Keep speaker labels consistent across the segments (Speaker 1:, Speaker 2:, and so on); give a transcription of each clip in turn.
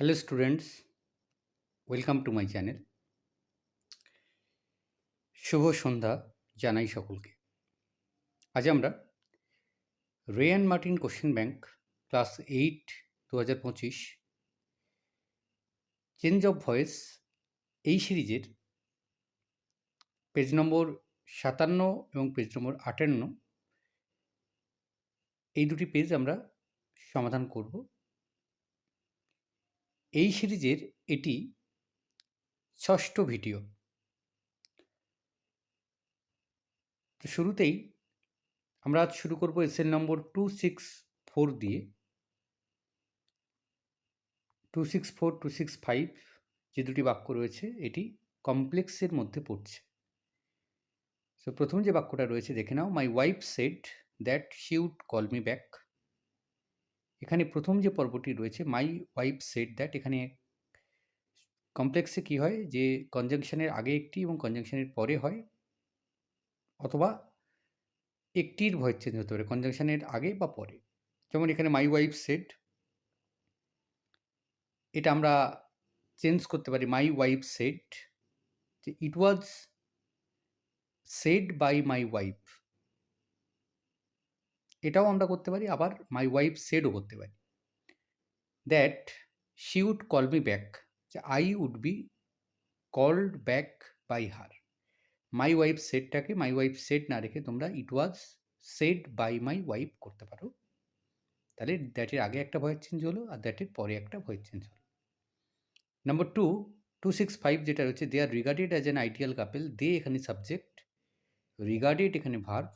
Speaker 1: Hello students welcome to my channel শুভ সন্ধ্যা জানাই সকলকে। আজ আমরা Ray and Martin question bank class eight দু হাজার পঁচিশ চেঞ্জ অফ ভয়েস এই সিরিজের পেজ নম্বর সাতান্ন এবং পেজ নম্বর আটান্ন, এই দুটি পেজ আমরা সমাধান করব। এই সিরিজের এটি ষষ্ঠ ভিডিও। তো শুরুতেই আমরা আজ শুরু করব SL number two six four দিয়ে। Two six four, two six five যে দুটি বাক্য রয়েছে, এটি কমপ্লেক্সের মধ্যে পড়ছে। সো প্রথম যে বাক্যটা রয়েছে, দেখে নাও my wife said that she would call me back এখানে প্রথম যে পর্বটি রয়েছে মাই ওয়াইফ সেট দ্যাট এখানে কমপ্লেক্সে কি হয়? যে কনজাংশনের আগে একটি এবং কনজাংশনের পরে হয়, অথবা একটির ভয়েস চেঞ্জ হতে পারে কনজাংশনের আগে বা পরে। যেমন এখানে মাই ওয়াইফ সেড এটা আমরা চেঞ্জ করতে পারি মাই ওয়াইফ সেড যে it was said by my wife এটাও আমরা করতে পারি, আবার মাই ওয়াইফ সেডও করতে পারি। That she would call me back যে I would be called back by her my wife সেটটাকে my wife said না রেখে তোমরা it was said by my wife করতে পারো। তাহলে দ্যাটের আগে একটা ভয়েস চেঞ্জ হলো, আর দ্যাটের পরে একটা ভয়েস চেঞ্জ হলো। Number two two six five যেটা রয়েছে they are regarded as an ideal couple they এখানে সাবজেক্ট রিগার্ডেড এখানে verb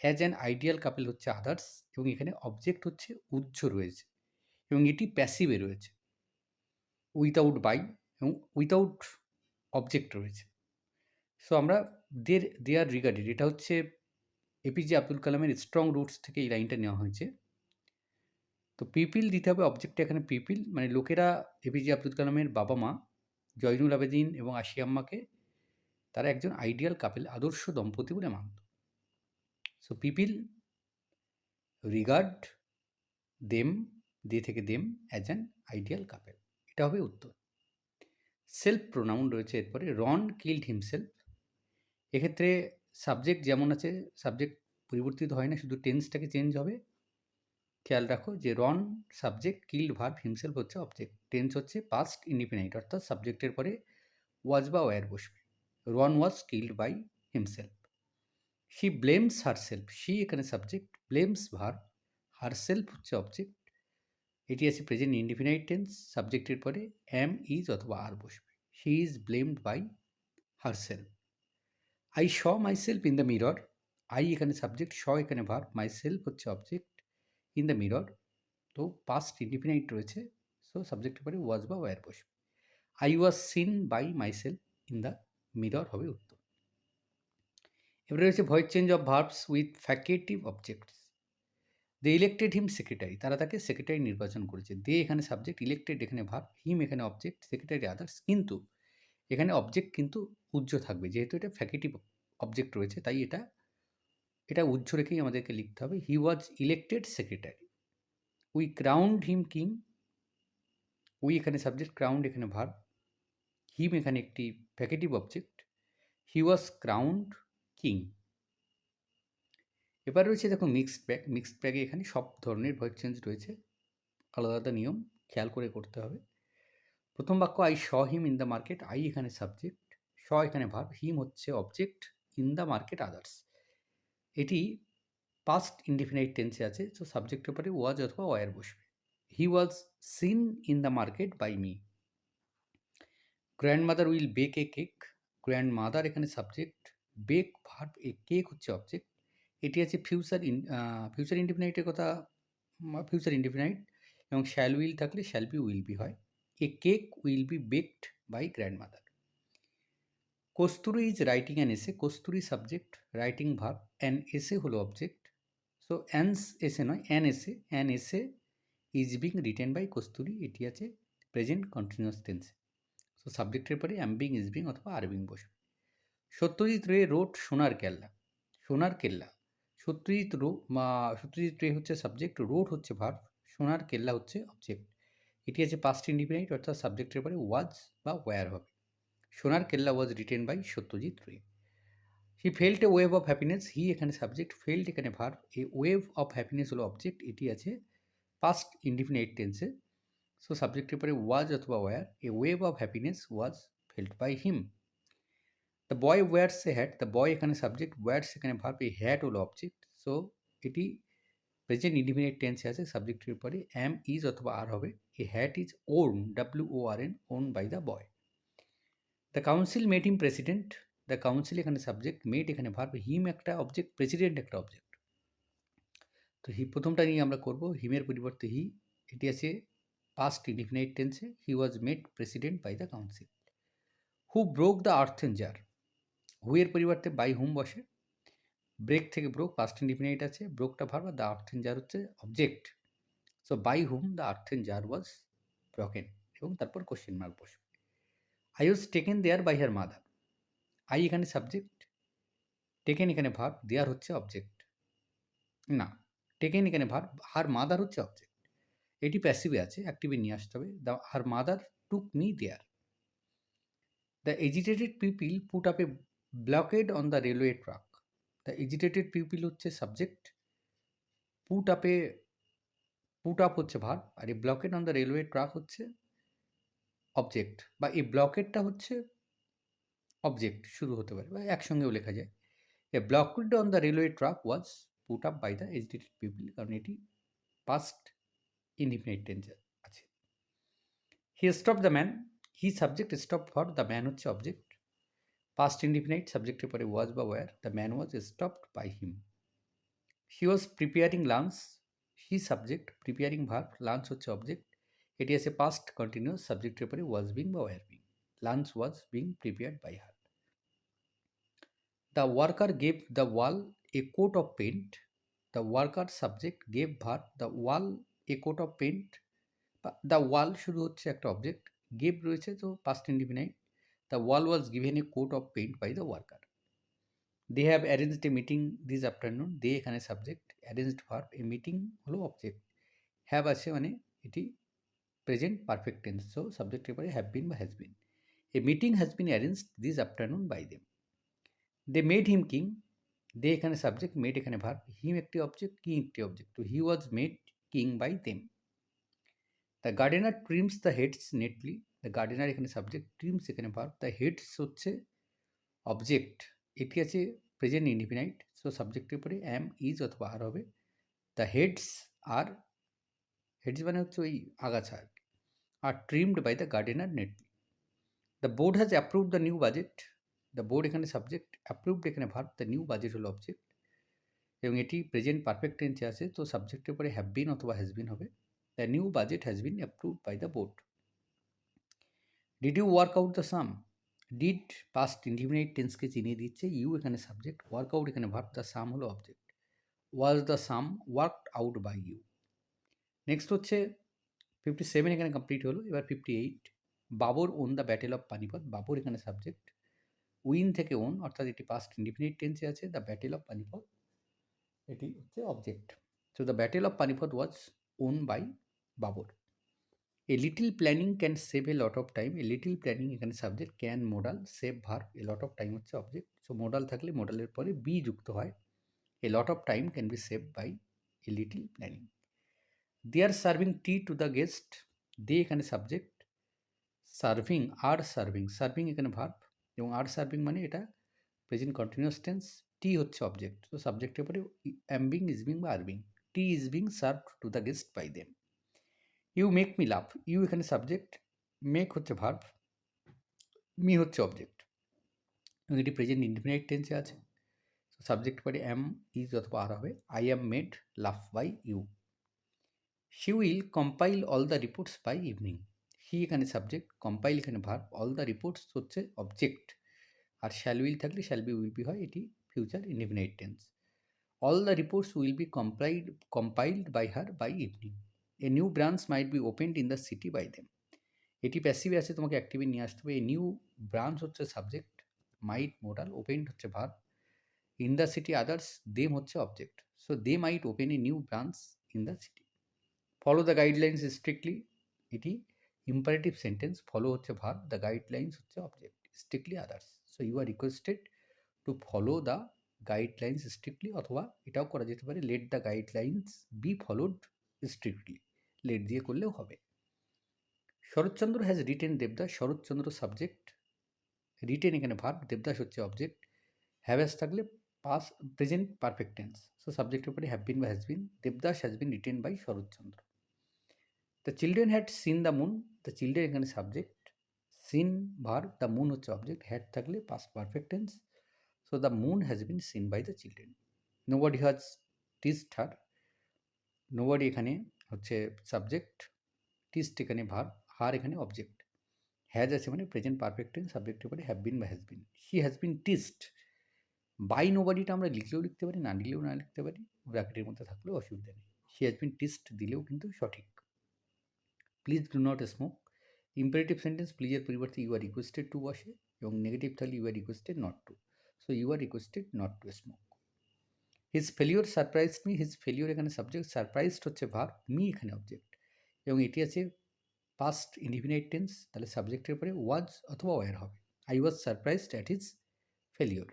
Speaker 1: as an ideal couple হচ্ছে আদার্স এবং এখানে অবজেক্ট হচ্ছে উজ্জ রয়েছে এবং এটি প্যাসিভে রয়েছে। উইথাউট বাই এবং উইথাউট অবজেক্ট রয়েছে। সো আমরা দের দে আর রিগার্ডেড এটা হচ্ছে এপিজে আব্দুল কালামের স্ট্রং রুটস থেকে এই লাইনটা নেওয়া হয়েছে। তো পিপিল দিতে হবে অবজেক্টটা এখানে পিপিল মানে লোকেরা এপিজে আব্দুল কালামের বাবা মা জয়নুল আবেদিন এবং আশিয়াম্মাকে তারা একজন আইডিয়াল কাপেল আদর্শ দম্পতি বলে মানত। So people regard them they থেকে them as an ideal couple এটা হবে উত্তর। সেলফ প্রোনাউন রয়েছে এরপরে। রন কিল্ড হিমসেলফ এক্ষেত্রে সাবজেক্ট যেমন আছে সাবজেক্ট পরিবর্তিত হয় না, শুধু টেন্সটাকে চেঞ্জ হবে। খেয়াল রাখো যে Ron subject killed verb himself হচ্ছে অবজেক্ট টেন্স হচ্ছে পাস্ট ইন্ডিপেন্ডেন্ট অর্থাৎ সাবজেক্টের পরে ওয়াজ বা ওয়ার বসবে। Ron was killed by himself she blames herself she এখানে subject blames verb herself হচ্ছে অবজেক্ট এটি আছে প্রেজেন্ট ইন্ডিফিনাইট টেন্স সাবজেক্টের পরে অ্যাম ইজ অথবা আর বসবে। She is blamed by herself I saw myself in the mirror I এখানে subject saw এখানে ভার মাই সেলফ হচ্ছে অবজেক্ট ইন দ্য মিরর তো পাস্ট ইন্ডিফিনাইট রয়েছে। সো সাবজেক্টের পরে ওয়াজ বা ওয়ার বসবে। I was seen by myself in the mirror হবে উত্তর। এবারে রয়েছে voice change of verbs with factitive objects they elected him secretary তারা তাকে সেক্রেটারি নির্বাচন করেছে। দে এখানে সাবজেক্ট ইলেক্টেড এখানে ভাব হিম এখানে অবজেক্ট সেক্রেটারি আদার্স কিন্তু এখানে অবজেক্ট কিন্তু উজ্জ থাকবে। যেহেতু এটা ফ্যাকেটিভ অবজেক্ট রয়েছে, তাই এটা এটা উজ্জ রেখেই আমাদেরকে লিখতে হবে। He was elected secretary we crowned him king we এখানে সাবজেক্ট ক্রাউন্ড এখানে ভার হিম এখানে একটি factitive object he was crowned king. এবার রয়েছে দেখো মিক্সড ব্যাগ মিক্সড ব্যাগে এখানে সব ধরনের ভয়েস চেঞ্জ রয়েছে। আলাদা আলাদা নিয়ম, খেয়াল করে করতে হবে। প্রথম বাক্য I saw him in the market I এখানে সাবজেক্ট শ এখানে ভাব হিম হচ্ছে object in the market others এটি পাস্ট ইনডিফিনাইট টেন্সে আছে, তো সাবজেক্টের পরে ওয়াজ অথবা ওয়ার বসবে। He was seen in the market by me grandmother will bake a cake grandmother এখানে subject bake verb a cake হচ্ছে অবজেক্ট এটি আছে ফিউচার ইন ফিউচার ইন্ডিফিনাইটের কথা ফিউচার ইন্ডিফিনাইট এবং শ্যাল উইল থাকলে শ্যাল বি উইল বি হয়। A cake will be baked by grandmother Kasturi is writing an essay Kasturi subject writing verb an essay হলো object so অ্যানস এসে নয় an essay an essay is being written by kasuri, এটি আছে present continuous টেন্সে so সাবজেক্টের পরে অ্যাম being is being অথবা are being বসবে। সত্যজিৎ রে রোড সোনার কেল্লা সোনার কেল্লা। সত্যজিৎ রো সত্যজিৎ রে হচ্ছে সাবজেক্ট রোড হচ্ছে ভার্ব সোনার কেল্লা হচ্ছে অবজেক্ট এটি আছে পাস্ট ইন্ডিপেন্ডেন্ট অর্থাৎ সাবজেক্টের পরে ওয়াজ বা ওয়্যার হবে। Sonar Kella was written by Satyajit Ray. He felt a wave of happiness he এখানে সাবজেক্ট ফেল্ট এখানে verb a wave of happiness হলো অবজেক্ট এটি আছে পাস্ট ইন্ডিফিনাইট টেন্সে সো সাবজেক্টের পরে ওয়াজ অথবা were a wave of happiness was felt by him the boy wears a hat the boy এখানে সাবজেক্ট ওয়ার্স এখানে ভার্ব এই হ্যাট হলো অবজেক্ট সো এটি প্রেজেন্ট ইন্ডিফিনিট টেন্সে আছে সাবজেক্টের পরে অ্যাম ইজ অথবা আর হবে a hat is worn W O R N worn by the boy the council made him president the council এখানে সাবজেক্ট মেড এখানে ভার্ব হিম একটা অবজেক্ট প্রেসিডেন্ট একটা অবজেক্ট তো হি প্রথমটা নিয়ে আমরা করব হিমের পরিবর্তে হি এটি আছে পাস্ট ইন্ডিফিনাইট টেন্সে he was made president by the council who broke the earthen jar হুয়ের পরিবর্তে বাই হুম বসে? ব্রেক থেকে ব্রোক পাস্ট ইন্ডিফিনাইট আছে ব্রোকটা ভার্ব আর দ্য আর্থেন জার হচ্ছে object so by whom the earthen jar was broken এবং তারপর কোশ্চেন মার্ক বসবে। I was taken there by her mother I এখানে সাবজেক্ট টেকেন এখানে ভার্ব দেয়ার হচ্ছে অবজেক্ট না টেকেন এখানে ভার্ব হার মাদার হচ্ছে অবজেক্ট এটি প্যাসিভে আছে অ্যাক্টিভে নিয়ে আসতে হবে। The her mother took me there the agitated people put up a blockade on the railway track the agitated people হচ্ছে সাবজেক্ট পুট আপে পুট আপ হচ্ছে ভার আর এই blockade on the railway track হচ্ছে অবজেক্ট বা এই ব্লকেডটা হচ্ছে object শুরু হতে পারে, বা একসঙ্গেও লেখা যায়। A blockade on the railway track was put up by the agitated people কারণ এটি পাস্ট ইনডিফিনিট টেন্সে আছে। He stop the man he subject stop for the man হচ্ছে অবজেক্ট পাস্ট ইনডিফিনাইট সাবজেক্টের পরে ওয়াজ বা were the man was stopped by him he was preparing lunch he subject preparing verb lunch হচ্ছে object এটি আছে past continuous সাবজেক্টের পরে was being বা were being lunch was being prepared by her the worker gave the wall a coat of paint the worker subject gave verb the wall a coat of paint the wall শুরু হচ্ছে একটা object gave রয়েছে, তো past indefinite the wall was given a coat of paint by the worker they have arranged a meeting this afternoon they এখানে subject arranged verb a meeting হলো object have আছে মানে এটি প্রেজেন্ট পারফেক্ট টেন্স সো সাবজেক্টের পরে have been বা has been a meeting has been arranged this afternoon by them they made him king they এখানে subject made এখানে verb him একটি অবজেক্ট কিং একটি অবজেক্ট তো he was made king by them the gardener trims the hedges neatly the gardener এখানে subject trims এখানে verb the hedges হচ্ছে object এটি আছে প্রেজেন্ট ইন্ডিফিনাইট সো সাবজেক্টের পরে অ্যাম ইজ অথবা আর হবে। দ্য হেডস আর হেডস মানে হচ্ছে ওই আগাছা আর কি। Are trimmed by the gardener neat the board has approve the new budget the board এখানে সাবজেক্ট অ্যাপ্রুভড এখানে ভার্ব দ্য নিউ বাজেট হলো অবজেক্ট এবং এটি প্রেজেন্ট পারফেক্ট টেন্সে আছে, তো সাবজেক্টের পরে হ্যাভ বিন অথবা হ্যাজ বিন হবে। The new budget has been approve by the board did you work out the sum did past indefinite টেন্সকে চিনিয়ে দিচ্ছে ইউ এখানে সাবজেক্ট ওয়ার্ক আউট এখানে ভার্ব দ্য সাম হলো object was the sum worked out by you next হচ্ছে fifty seven এখানে complete হলো, এবার fifty eight Babar won the battle of Panipat, Babar এখানে সাবজেক্ট উইন থেকে ওন অর্থাৎ এটি পাস্ট ইন্ডিফিনিট টেন্সে আছে দ্য ব্যাটেল অফ পানিপথ, এটি হচ্ছে object so the battle of Panipat was won by Babar. A little planning can save a lot of time a little planning এখানে subject can modal save verb a lot of time হচ্ছে object so modal থাকলে মোডালের পরে be যুক্ত হয়। A lot of time can be save by a little planning they are serving tea to the guest they এখানে subject serving are serving serving এখানে verb এবং are serving মানে এটা প্রেজেন্ট কন্টিনিউয়াস টেন্স টি হচ্ছে object তো সাবজেক্টের পরে am being is being বা are being tea is being serve to the guest by them you make me love you এখানে সাবজেক্ট মেক হচ্ছে ভার্ব মি হচ্ছে অবজেক্ট এবং এটি প্রেজেন্ট ইন্ডিফিনাইট টেন্সে আছে। সাবজেক্ট পরে এম ইজ অথবা আর হবে। I am made love by you she will compile all the reports by evening he এখানে সাবজেক্ট কম্পাইল এখানে ভার্ব অল দ্য রিপোর্টস হচ্ছে অবজেক্ট আর শ্যাল উইল থাকলে শ্যাল বি উইল বি হয়, এটি future indefinite tense all the reports will be compiled compiled by her by evening a new branch might be opened in the city by them এটি প্যাসিভে আছে, তোমাকে অ্যাক্টিভে নিয়ে আসতে হবে। এ নিউ ব্রাঞ্চ হচ্ছে সাবজেক্ট মাইট মোডাল ওপেন্ড হচ্ছে verb in the city others them হচ্ছে object so they might open a new branch in the city follow the guidelines strictly এটি ইম্পারেটিভ সেন্টেন্স ফলো হচ্ছে verb the guidelines হচ্ছে object strictly others so you are requested to follow the guidelines strictly অথবা এটাও করা যেতে পারে let the guidelines be followed strictly let দিয়ে করলেও হবে। Sarat Chandra has written Devdas, Sarat Chandra subject written এখানে ভার্ব দেবদাস হচ্ছে অবজেক্ট হ্যাভ্যাস থাকলে past present perfect tense so সাবজেক্টের উপরে হ্যাভ বিন বা has been Devdas has been written by Sarat Chandra. The children had seen the moon the children এখানে subject seen verb the moon হচ্ছে object had থাকলে past perfect tense so the moon has been seen by the children nobody has teased her nobody এখানে হচ্ছে subject টিস্ট এখানে ভার, হার এখানে object has আছে মানে প্রেজেন্ট পারফেক্ট সাবজেক্টের উপরে হ্যাভ বিন বা has been she has been teased by no বডিটা আমরা লিখলেও লিখতে পারি, না লিখলেও না লিখতে পারি ব্র্যাকেটের মধ্যে থাকলেও অসুবিধা নেই। শি হ্যাজ বিন টিস্ট দিলেও কিন্তু সঠিক। Please do not smoke imperative sentence প্লিজের পরিবর্তে ইউ আর রিকোয়েস্টেড টু বসে এবং নেগেটিভ থাকলে you are requested not to so you are requested not to smoke his failure surprise me his failure এখানে subject surprised হচ্ছে verb me এখানে object এবং এটি আছে পাস্ট ইন্ডিফিনাইট টেন্স তাহলে সাবজেক্টের উপরে ওয়াজ অথবা ওয়ার হবে। I was surprised at his failure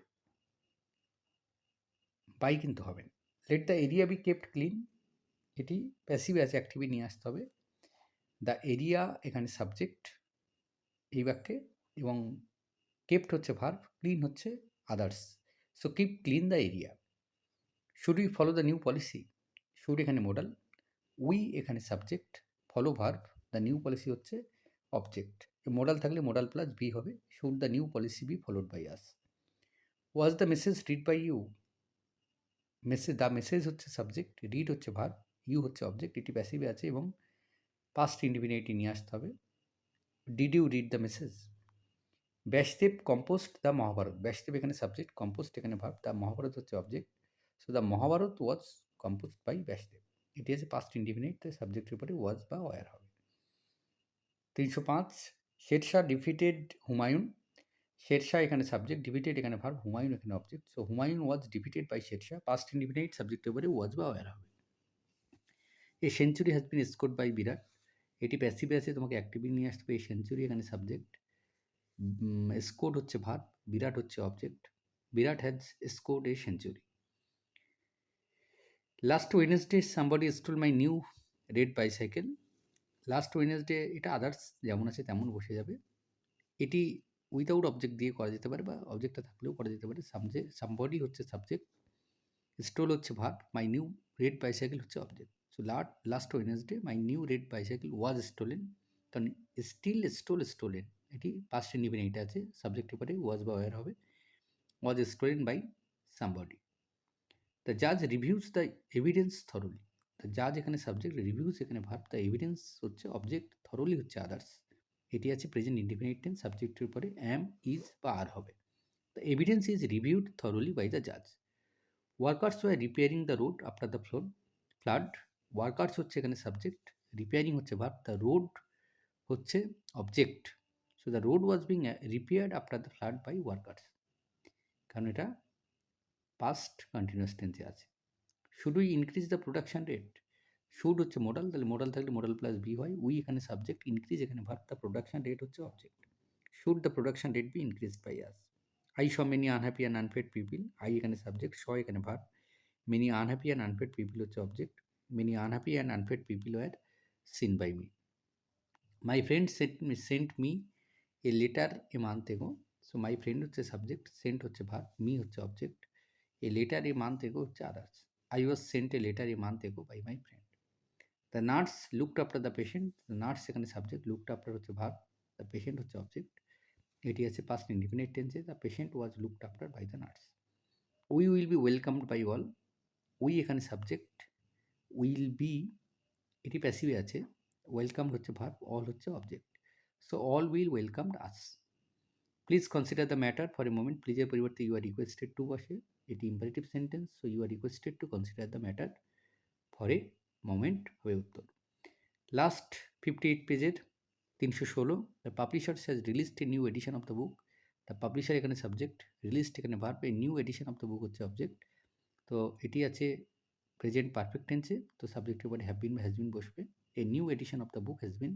Speaker 1: by কিন্তু হবে না। Let the area be kept clean এটি প্যাসিভ আছে অ্যাক্টিভে নিয়ে আসতে হবে। দ্য এরিয়া এখানে সাবজেক্ট এই বাক্যে এবং কেপ্ট হচ্ছে ভার্ভ ক্লিন হচ্ছে others so keep clean the area should we follow the new policy should এখানে মডেল উই এখানে subject follow verb the new policy হচ্ছে অবজেক্ট মডাল থাকলে মডাল প্লাস বি হবে। Should the new policy be followed by us was the message read by you message the message হচ্ছে subject read হচ্ছে verb you হচ্ছে object এটি প্যাসিভে আছে এবং পাস্ট ইন্ডিফিনিটি নিয়ে আসতে হবে। Did you read the message Vyasdev composed the Mahabharata Vyasdev এখানে সাবজেক্ট কম্পোস্ট এখানে ভার্ব দ্য মহাভারত হচ্ছে object so the Mahabharata was composed by Vyasdev এটি আছে পাস্ট ইন্ডিফিনিট তাই সাবজেক্টের উপরে ওয়াজ বা ওয়ার হবে তিনশো পাঁচ শেরশাহ ডিফিটেড হুমায়ুন শেরশাহ এখানে সাবজেক্ট ডিফিটেড এখানে ভার্ব হুমায়ুন এখানে object so Humayun was defeated by Sher Shah past indefinite সাবজেক্টের উপরে ওয়াজ বা ওয়ার হবে a century has been score by Virat এটি প্যাসিভে আছে তোমাকে অ্যাক্টিভলি নিয়ে আসতে হবে এই সেঞ্চুরি এখানে সাবজেক্ট স্কোর হচ্ছে ভার্ব বিরাট হচ্ছে object Virat has scored a century last Wednesday somebody stole my new red bicycle last Wednesday এটা আদার্স যেমন আছে তেমন বসে যাবে। এটি উইদাউট অবজেক্ট দিয়ে করা যেতে পারে বা অবজেক্টটা থাকলেও করা যেতে পারে। সামজে সামবডি হচ্ছে সাবজেক্ট স্টোল হচ্ছে verb my new red bicycle হচ্ছে অবজেক্ট সো লাট last Wednesday my new red bicycle was stolen কারণ স্টিল স্টোল স্টোলেন এটি পাস্ট ইন্ডিপেন্ডেন্ট আছে সাবজেক্টের পরে ওয়াজ বা ওয়ার হবে। Was stolen by somebody the জাজ reviews the evidence thoroughly the জাজ এখানে সাবজেক্ট রিভিউজ এখানে ভার্ব দ্য এভিডেন্স হচ্ছে অবজেক্ট থরলি হচ্ছে আদার্স এটি আছে প্রেজেন্ট ইন্ডিপেন্ডেন্ট টেন্স সাবজেক্টের উপরে অ্যাম ইজ বা আর হবে। The evidence is reviewed thoroughly by the জাজ workers were repairing the road after the flood flood workers হচ্ছে এখানে সাবজেক্ট রিপেয়ারিং হচ্ছে ভার্ব দ্য রোড হচ্ছে object so the road was being repaired after the flood by workers কারণ এটা past continuous টেন্সে আছে। Should we increase the production rate should হচ্ছে modal তাহলে মডেল থাকলে মডেল প্লাস বি হয় উই এখানে সাবজেক্ট ইনক্রিজ এখানে ভার্ব দ্য প্রোডাকশন রেট হচ্ছে object should the production rate be increase by us I saw many unhappy and unfed people I এখানে subject saw এখানে verb many unhappy and unfed people হচ্ছে object many unhappy and unfed people were seen by me my friend sent me sent me a letter a month ago so my friend হচ্ছে subject sent হচ্ছে verb me হচ্ছে object letter a month ago হচ্ছে others I was sent a letter a month ago by my friend the nurse looked after the patient the nurse এখানে subject looked after হচ্ছে verb the patient হচ্ছে object এটি আছে past independent টেন্সে the patient was looked after by the nurse we will be welcomed by all we এখানে subject will be এটি প্যাসিভে আছে। ওয়েলকামড হচ্ছে ভার্ব অল হচ্ছে object so all will welcomed us please consider the matter for a moment প্লিজের পরিবর্তে you are requested to বসে। এটি imperative sentence so you are requested to consider the matter for a moment হবে উত্তর last fifty eight পেজের তিনশো ষোলো the publishers has released a new edition of the book the publisher এখানে subject released এখানে verb a new edition of the book হচ্ছে object তো এটি আছে প্রেজেন্ট পারফেক্ট টেন্সে তো সাবজেক্টের উপরে হ্যাভ বিন হ্যাজ বিন বসবে। A new edition of the book has been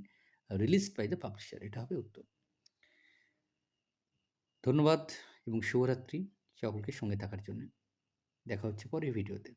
Speaker 1: released by the publisher এটা হবে উত্তর। ধন্যবাদ এবং শুভরাত্রি। সকলকে সঙ্গে থাকার জন্য। দেখা হচ্ছে পরের ভিডিওতে